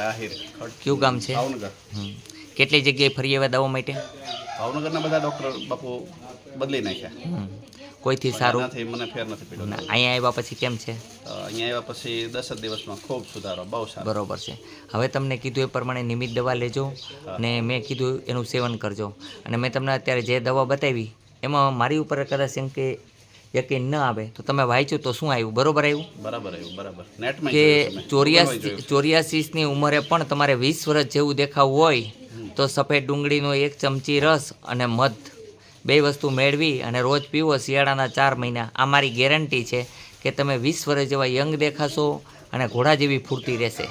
આહિર. કયું ગામ છે? ભાવનગર. કેટલી જગ્યાએ ફરી આવ્યા દવા માટે? ભાવનગરના બધા ડૉક્ટર બાપુ બદલી નાખ્યા. કોઈથી સારું? નથી મને ફેર નથી પડ્યો. અહીંયા આવ્યા પછી કેમ છે? અહીંયા આવ્યા પછી દસ જ દિવસમાં ખૂબ સુધારો બહુ સારો. બરોબર છે. હવે તમને કીધું એ પ્રમાણે નિયમિત દવા લેજો અને મેં કીધું એનું સેવન કરજો. અને મેં તમને અત્યારે જે દવા બતાવી એમાં મારી ઉપર કદાચ એમ કે યકીન ન આવે. તો તમે વાંચ્યું તો શું આવ્યું? બરોબર આવ્યું? બરાબર આવ્યું બરાબર. નેટમાં કે. ચોર્યાસી ચોર્યાસીસની ઉંમરે પણ તમારે વીસ વર્ષ જેવું દેખાવું હોય તો સફેદ ડુંગળીનો એક ચમચી રસ અને મધ. બે વસ્તુ મેળવી અને રોજ પીવો શિયાળાના ચાર મહિના. આ મારી ગેરંટી છે કે તમે વીસ વર્ષ જેવા યંગ દેખાશો અને ઘોડા જેવી ફૂર્તી રહેશે.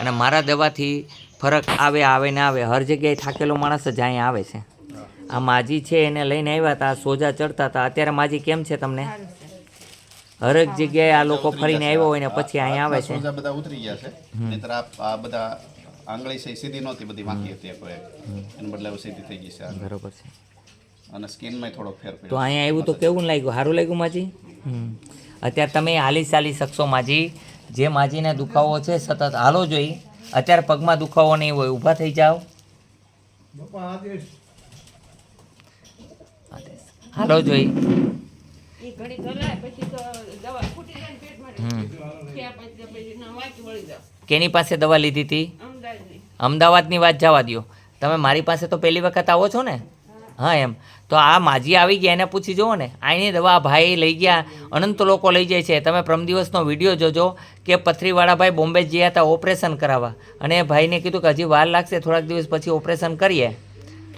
અને મારા દવાથી ફરક આવે આવે ને આવે. હર જગ્યાએ થાકેલો માણસ જ અહીંયા આવે છે. આ માજી છે એને લઈને આવ્યા હતા સોજા ચડતા હતા અત્યારે માજી કેમ છે તમને? હરેક જગ્યાએ આ લોકો ફરીને આવ્યા હોય ને પછી અહીંયા આવે છે. સોજા બધા ઉતરી ગયા છે. નહીતર આ આ બધા આંગળી છે સીધી નહોતી બધી વાંકી હતી એક એને બદલે સીધી થઈ ગઈ છે બરોબર છે. અને સ્કિનમાં થોડો ફેર તો અહીંયા આવ્યું તો કેવું લાગ્યું? સારું લાગ્યું માજી? હમ. અત્યારે તમે હાલી ચાલી શકશો માજી. જે માજીને દુખાવો છે સતત હાલો જોઈ. અત્યારે પગમાં દુખાવો નહીં હોય ઊભા થઈ જાઓ હાલો જોઈ ઈ ઘડી ચલાય પછી તો દવા ફૂટી જાય ને પેટમાં હમ. ત્યાં પછી પછી ના વાંચી વળી જોઈ કેની પાસે દવા લીધી હતી અમદાવાદની. વાત જવા દ્યો. તમે મારી પાસે તો પહેલી વખત આવો છો ને? હા. એમ. તો આ માજી આવી ગયા એને પૂછી જુઓ ને. આની દવા ભાઈ લઈ ગયા અનંત લોકો લઈ જાય છે. તમે પ્રમ દિવસનો વીડિયો જોજો કે પથરીવાળા ભાઈ બોમ્બે ગયા હતા ઓપરેશન કરાવવા. અને એ ભાઈને કીધું કે હજી વાર લાગશે થોડાક દિવસ પછી ઓપરેશન કરીએ.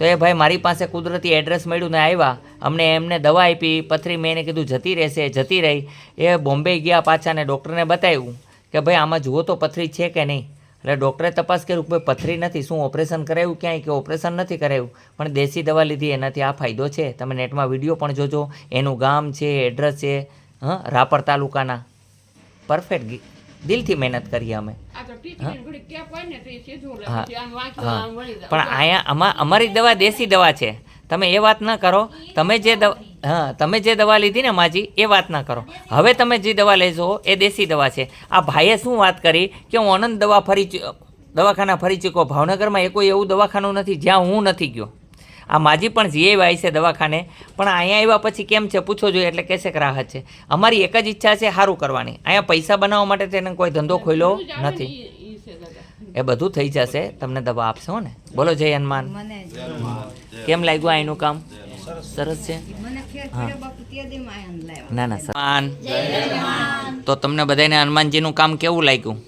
તો એ ભાઈ મારી પાસે કુદરતી એડ્રેસ મળ્યું ને આવ્યા અમને એમને દવા આપી, પથરી મેં એને કીધું જતી રહેશે, જતી રહી. એ બોમ્બે ગયા પાછા ને ડૉક્ટરને બતાવ્યું કે ભાઈ આમાં જુઓ તો પથરી છે કે નહીં. એટલે ડૉક્ટરે તપાસ કર્યું કે ભાઈ પથરી નથી, શું ઓપરેશન કરાવ્યું ક્યાંય કે ઓપરેશન નથી કરાવ્યું પણ દેશી દવા લીધી, એનાથી આ ફાયદો છે? તમે નેટમાં વીડિયો પણ જોજો. એનું ગામ છે એડ્રેસ છે, હં, રાપર તાલુકાના. પરફેક્ટ દિલથી મહેનત કરીએ અમે. આમ આમ પણ અહીંયા અમા અમારી દવા દેશી દવા છે. તમે એ વાત ન કરો. તમે જે દવા હા તમે જે દવા લીધી ને માજી એ વાત ના કરો. હવે તમે જે દવા લેશો એ દેશી દવા છે. આ ભાઈએ શું વાત કરી કે હું અનંત દવા ફરી દવાખાના ફરી ચૂક્યો. ભાવનગરમાં એ કોઈ એવું દવાખાનું નથી જ્યાં હું નથી ગયો. આ માજી પણ જીએ આવી છે દવાખાને. પણ અહીંયા આવ્યા પછી કેમ છે? પૂછો જોઈએ એટલે કહેશે કે રાહત છે. અમારી એક જ ઈચ્છા છે સારું કરવાની. અહીંયા પૈસા બનાવવા માટે તેને કોઈ ધંધો ખોલ્યો નથી. એ બધું થઈ જશે. તમને દવા આપશે ને? બોલો જય હનુમાન. કેમ લાગ્યું અહીંનું કામ? સરસ છે. હા. ના ના હનુમાન. તો તમને બધાને હનુમાનજીનું કામ કેવું લાગ્યું?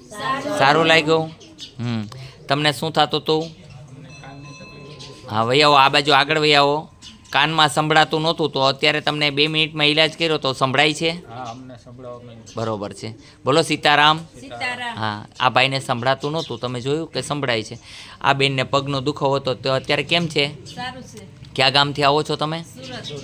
સારું. લાગ્યું? હમ. તમને શું થતું હતું હા વહી આવો આ બાજુ આગળ વહી આવો. કાનમાં સંભળાતું નહોતું તો અત્યારે તમને બે મિનિટમાં ઈલાજ કર્યો તો સંભળાય છે? બરોબર છે. બોલો સીતારામ. હા આ ભાઈને સંભળાતું નહોતું તમે જોયું કે સંભળાય છે. આ બેનને પગનો દુખાવો હતો તો અત્યારે કેમ છે? કયા ગામથી આવો છો તમે?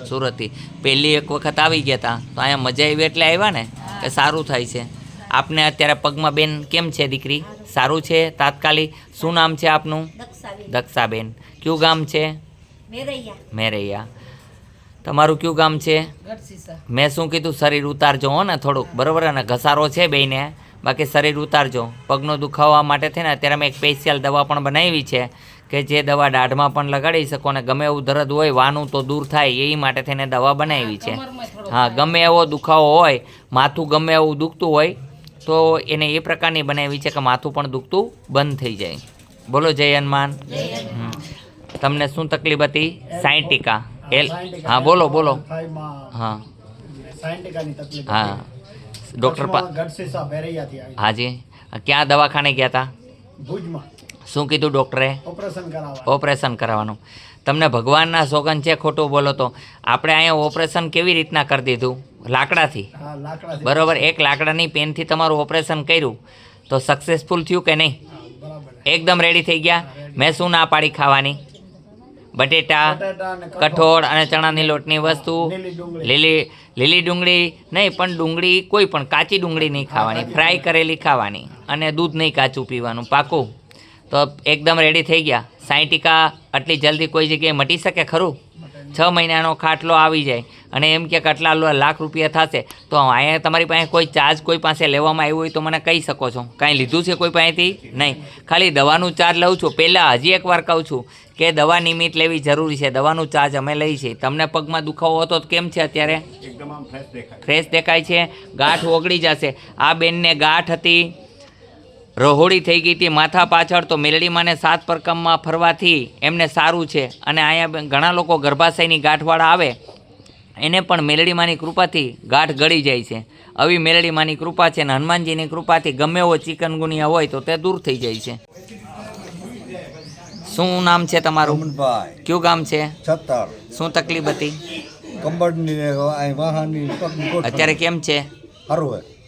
સુરતથી. પહેલી એક વખત આવી ગયા હતા તો અહીંયા મજા આવી એટલે આવ્યા ને? કે સારું થાય છે? આપને અત્યારે પગમાં બેન કેમ છે દીકરી? સારું છે? તાત્કાલિક? શું નામ છે આપનું? દક્ષાબેન. કયું ગામ છે? મેરૈયા. તમારું કયું ગામ છે? મેં શું કીધું? શરીર ઉતારજો હો ને થોડુંક. બરાબર? અને ઘસારો છે બેને બાકી શરીર ઉતારજો. પગનો દુખાવા માટે થઈને અત્યારે મેં એક સ્પેશિયલ દવા પણ બનાવી છે કે જે દવા દાઢમાં પણ લગાડી શકો ને ગમે એવું દર્દ હોય વાનું તો દૂર થાય એ માટે થઈને દવા બનાવી છે. હા ગમે એવો દુખાવો હોય માથું ગમે એવું દુખતું હોય તો એને એ પ્રકારની બનાવી છે કે માથું પણ દુખતું બંધ થઈ જાય. બોલો જય હનુમાન. હમ. તમને શું તકલીફ હતી? સાયન્ટિકા એલ હા બોલો બોલો. હા. હા. ડૉક્ટર હાજી. ક્યાં દવાખાને ગયા હતા શું કીધું ડૉક્ટરે? ઓપરેશન ઓપરેશન કરાવવાનું. તમને ભગવાનના સોગન છે ખોટું બોલો તો. આપણે અહીંયા ઓપરેશન કેવી રીતના કરી દીધું? લાકડાથી? હા લાકડાથી. બરોબર એક લાકડાની પેનથી તમારું ઓપરેશન કર્યું તો સક્સેસફુલ થયું કે નહીં? એકદમ રેડી થઈ ગયા? મેં શું ના પાડી ખાવાની? બટેટા કઠોળ. અને ચણાની લોટની વસ્તુ. લીલી લીલી ડુંગળી નહીં પણ ડુંગળી કોઈ પણ કાચી ડુંગળી નહીં ખાવાની. ફ્રાય કરેલી ખાવાની અને દૂધ નહીં કાચું પીવાનું પાકું. તો એકદમ રેડી થઈ ગયા. સાઈ આટલી જલ્દી કોઈ જગ્યાએ મટી શકે ખરું? છ મહિનાનો ખાટલો આવી જાય. અને એમ કે આટલા લાખ રૂપિયા થશે તો અહીંયા તમારી પાસે કોઈ ચાર્જ કોઈ પાસે લેવામાં આવ્યો હોય તો મને કહી શકો છો. કાંઈ લીધું છે કોઈ પાસેથી? નહીં. ખાલી દવાનું ચાર્જ લઉં છું. પહેલાં હજી એકવાર કહું છું કે દવા નિમિત્ત લેવી જરૂરી છે. દવાનું ચાર્જ અમે લઈ છીએ તમને પગમાં દુખાવો હતો તો કેમ છે અત્યારે? એકદમ ફ્રેશ દેખાય. ફ્રેશ દેખાય છે. ગાંઠ ઓગળી જશે. આ બેનને ગાંઠ હતી. રહોળી થઈ ગઈ હતી માથા પાછળ. તો મેલડીમાંને સાત પરકમમાં ફરવાથી એમને સારું છે. અને અહીંયા ઘણા લોકો ગર્ભાશયની ગાંઠવાળા આવે. એને પણ મેલડીમાંની કૃપાથી ગાંઠ ગળી જાય છે. આવી મેલડીમાંની કૃપા છે અને હનુમાનજીની કૃપાથી ગમે એવો ચિકનગુનિયા હોય તો તે દૂર થઈ જાય છે. શું નામ છે તમારું? કયું ગામ છે? શું તકલીફ હતી? ને. અત્યારે કેમ છે?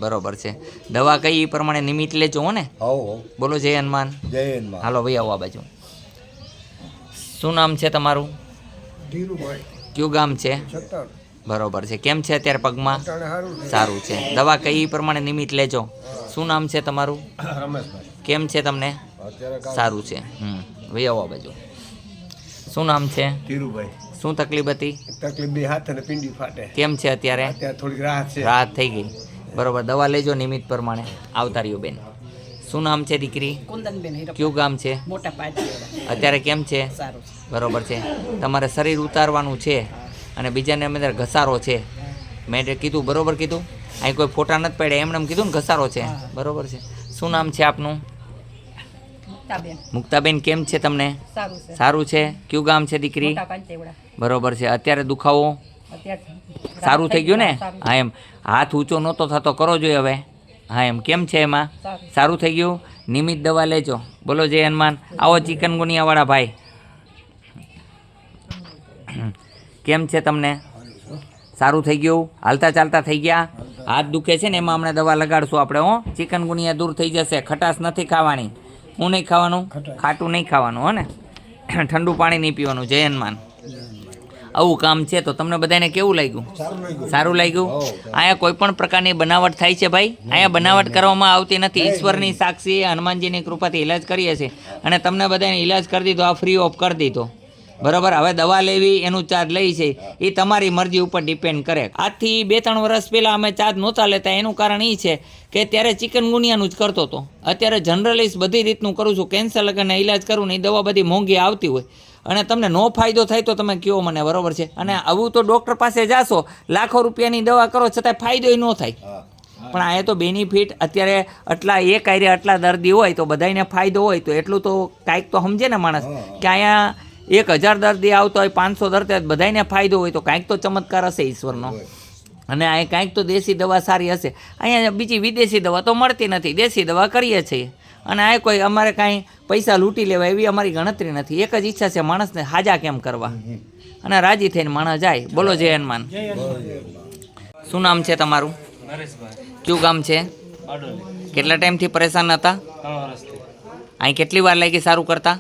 બરોબર છે. દવા કઈ એ પ્રમાણે નિમિત્ત લેજો હો ને. બોલો જય હનુમાન. જય હનુમાન. હાલો ભાઈ આવો આ બાજુ. શું નામ છે તમારું? ધીરુભાઈ. કયું ગામ છે? બરોબર છે. કેમ છે અત્યારે પગમાં? સારું છે. દવા કઈ પ્રમાણે નિમિત્ત લેજો? શું નામ છે તમારું? રમેશભાઈ. કેમ છે તમને? સારું છે. હમ. ભાઈ આવો બાજુ. શું નામ છે? ધીરુભાઈ. શું તકલીફ હતી? તકલીફ બે હાથ અને પિંડી ફાટે. કેમ છે અત્યારે? અત્યારે થોડીક રાહત છે. રાહત થઈ ગઈ. બરોબર. દવા લેજો નિમિત્ત પ્રમાણે. આવતા રહ્યો બેન. શું નામ છે દીકરી? કુંદનબેન કયું ગામ છે? મોટા પાટી અત્યારે કેમ છે? સારું બરોબર છે. તમારે શરીર ઉતારવાનું છે અને બીજાને અમે ઘસારો છે. મેં કીધું બરોબર કીધું? અહીં કોઈ ફોટા નથી પડ્યા એમને એમ કીધું ને ઘસારો છે. બરોબર છે. શું નામ છે આપનું? મુક્તાબેન. કેમ છે તમને? સારું છે. કયું ગામ છે દીકરી? બરોબર છે. અત્યારે દુખાવો? સારું થઈ ગયું ને? હા એમ. હાથ ઊંચો નહોતો થતો કરો જોઈએ હવે. હા એમ કેમ છે એમાં? સારું. થઈ ગયું? નિયમિત દવા લેજો. બોલો જય હનુમાન. આવો ચિકનગુનિયાવાળા ભાઈ. કેમ છે તમને? સારું થઈ ગયું? હાલતા ચાલતા થઈ ગયા? હાથ દુખે છે ને એમાં હમણાં દવા લગાડશું આપણે હો? ચિકનગુનિયા દૂર થઈ જશે. ખટાશ નથી ખાવાની. હું નહીં ખાવાનું? ખાટું નહીં ખાવાનું હો ને? ઠંડુ પાણી નહીં પીવાનું. જય હનુમાન. આવું કામ છે તો તમને બધાને કેવું લાગ્યું? સારું લાગ્યું. અહીંયા કોઈ પણ પ્રકારની બનાવટ થાય છે ભાઈ? અહીંયા બનાવટ કરવામાં આવતી નથી. ઈશ્વરની સાક્ષી હનુમાનજીની કૃપાથી ઇલાજ કરીએ છીએ. અને તમને બધાને ઇલાજ કરી દીધો આ ફ્રી ઓફ કરી દીધો. બરાબર? હવે દવા લેવી એનું ચાર્જ લઈ છે. એ તમારી મરજી ઉપર ડિપેન્ડ કરે. આજથી બે ત્રણ વર્ષ પહેલાં અમે ચાર્જ નહોતા લેતા. એનું કારણ એ છે કે ત્યારે ચિકન ગુનિયાનું જ કરતો હતો. અત્યારે જનરલિસ્ટ બધી રીતનું કરું છું. કેન્સર લગનને ઇલાજ કરું ને એ દવા બધી મોંઘી આવતી હોય. અને તમને નો ફાયદો થાય તો તમે કહો મને બરોબર છે? અને આવું તો ડૉક્ટર પાસે જાશો લાખો રૂપિયાની દવા કરો છતાંય ફાયદો ન થાય. પણ આ તો બેનિફિટ અત્યારે આટલા એક આરે આટલા દર્દી હોય તો બધાને ફાયદો હોય તો એટલું તો કાંઈક તો સમજે ને માણસ કે અહીંયા એક હજાર દર્દી આવતો હોય પાંચસો દર્દી બધાને ફાયદો હોય તો કાંઈક તો ચમત્કાર હશે ઈશ્વરનો. અને અહીં કાંઈક તો દેશી દવા સારી હશે. અહીંયા બીજી વિદેશી દવા તો મળતી નથી. દેશી દવા કરીએ છીએ. અને આ કોઈ અમારે કાંઈ પૈસા લૂંટી લેવા એવી અમારી ગણતરી નથી. એક જ ઈચ્છા છે માણસને હાજા કેમ કરવા? અને રાજી થઈને માણસ જાય. બોલો જય હનુમાન. શું નામ છે તમારું? કયું ગામ છે? કેટલા ટાઈમથી પરેશાન હતા? અહીં કેટલી વાર લાગી સારું કરતા?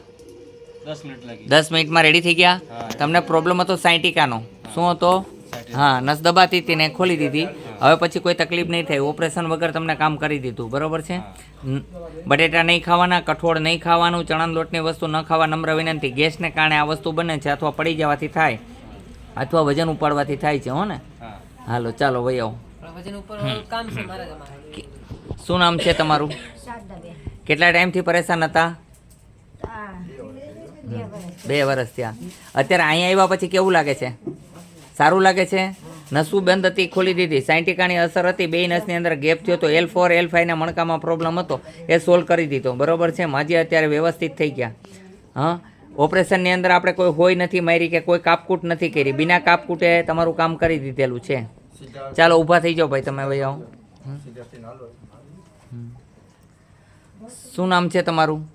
દસ મિનિટમાં રેડી થઈ ગયા? તમને પ્રોબ્લેમ હતો સાયન્ટિકાનો શું હતો? હા નસ દબાતી હતી ને ખોલી દીધી. હવે પછી કોઈ તકલીફ નહીં થાય. ઓપરેશન વગર તમને કામ કરી દીધું. બરોબર છે? બટેટા નહીં ખાવાના કઠોળ નહીં ખાવાનું ચણાના લોટની વસ્તુ ન ખાવા નમ્ર વિનંતી. ગેસને કારણે આ વસ્તુ બને છે અથવા પડી જવાથી થાય અથવા વજન ઉપાડવાથી થાય છે હો ને? હાલો ચાલો વહી આવો. વજન ઉપર કામ છે મારા જમા કે- શું નામ છે તમારું? કેટલા ટાઈમથી પરેશાન હતા? બે વર્ષ થયા. અત્યારે અહીંયા આવ્યા પછી કેવું લાગે છે? સારું લાગે છે? નસું બંધ હતી, ખોલી દીધી. સાયન્ટિકાની અસર હતી, બે નસની અંદર ગેપ થયો તો એલ ફોર એલ ફાઈવના મણકામાં પ્રોબ્લેમ હતો. એ સોલ્વ કરી દીધો. બરોબર છે? માજી અત્યારે વ્યવસ્થિત થઈ ગયા. હા? ઓપરેશનની અંદર આપણે કોઈ હોય નથી મારી કે કોઈ કાપકૂટ નથી કરી. બિના કાપકૂટે તમારું કામ કરી દીધેલું છે. ચાલો, ઊભા થઈ જાઓ ભાઈ તમે ભાઈ આવો. શું નામ છે તમારું?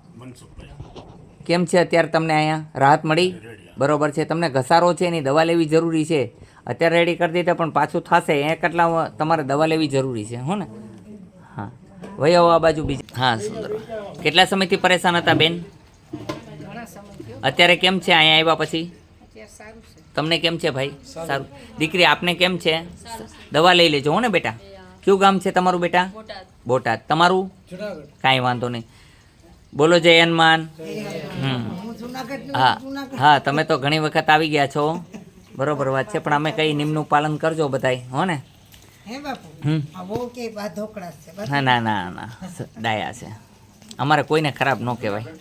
કેમ છે અત્યારે તમને અહીંયા? રાહત મળી? બરોબર છે. તમને ઘસારો છે એની દવા લેવી જરૂરી છે? અત્યારે રેડી કરી દીધા, પણ પાછું થશે. એ કેટલા તમારે દવા લેવી જરૂરી છે, હો ને? હા. વયો આ બાજુ બીજી. હા, સુંદર. કેટલા સમયથી પરેશાન હતા બેન? અત્યારે કેમ છે? અહીંયા આવ્યા પછી? તમને કેમ છે ભાઈ? સારું. દીકરી, આપને કેમ છે? દવા લઈ લેજો, હો ને બેટા. કયું ગામ છે તમારું બેટા? બોટાદ. તમારું? કાંઈ વાંધો નહીં. બોલો, જય હનુમાન. હા. હા, તમે તો ઘણી વખત આવી ગયા છો. બરોબર વાત છે પણ અમે કઈ નિયમનું પાલન કરજો બધાય હો ને? હે બાપુ? હમ? આ બહુ કે બા ઢોકળા છે બસ. ના ના ના ના ડાયા છે. અમારે કોઈને ખરાબ ન કહેવાય.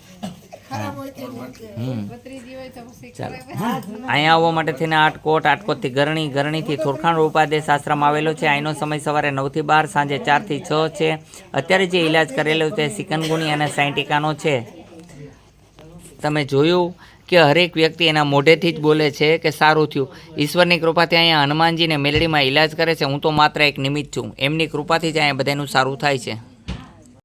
અહીંયા આવવા માટે થઈને આટકોટ આટકોટથી ગરણી ગરણીથી થોરખાણ ઉપાદેશ આશ્રમ આવેલો છે. અહીંનો સમય સવારે નવથી બાર સાંજે ચારથી છ છે. અત્યારે જે ઇલાજ કરેલો તે સિકનગુની અને સાયન્ટિકાનો છે. તમે જોયું કે હરેક વ્યક્તિ એના મોઢેથી જ બોલે છે કે સારું થયું. ઈશ્વરની કૃપાથી અહીંયા હનુમાનજીને મેલડીમાં ઇલાજ કરે છે. હું તો માત્ર એક નિમિત્ત છું. એમની કૃપાથી જ અહીંયા બધાનું સારું થાય છે.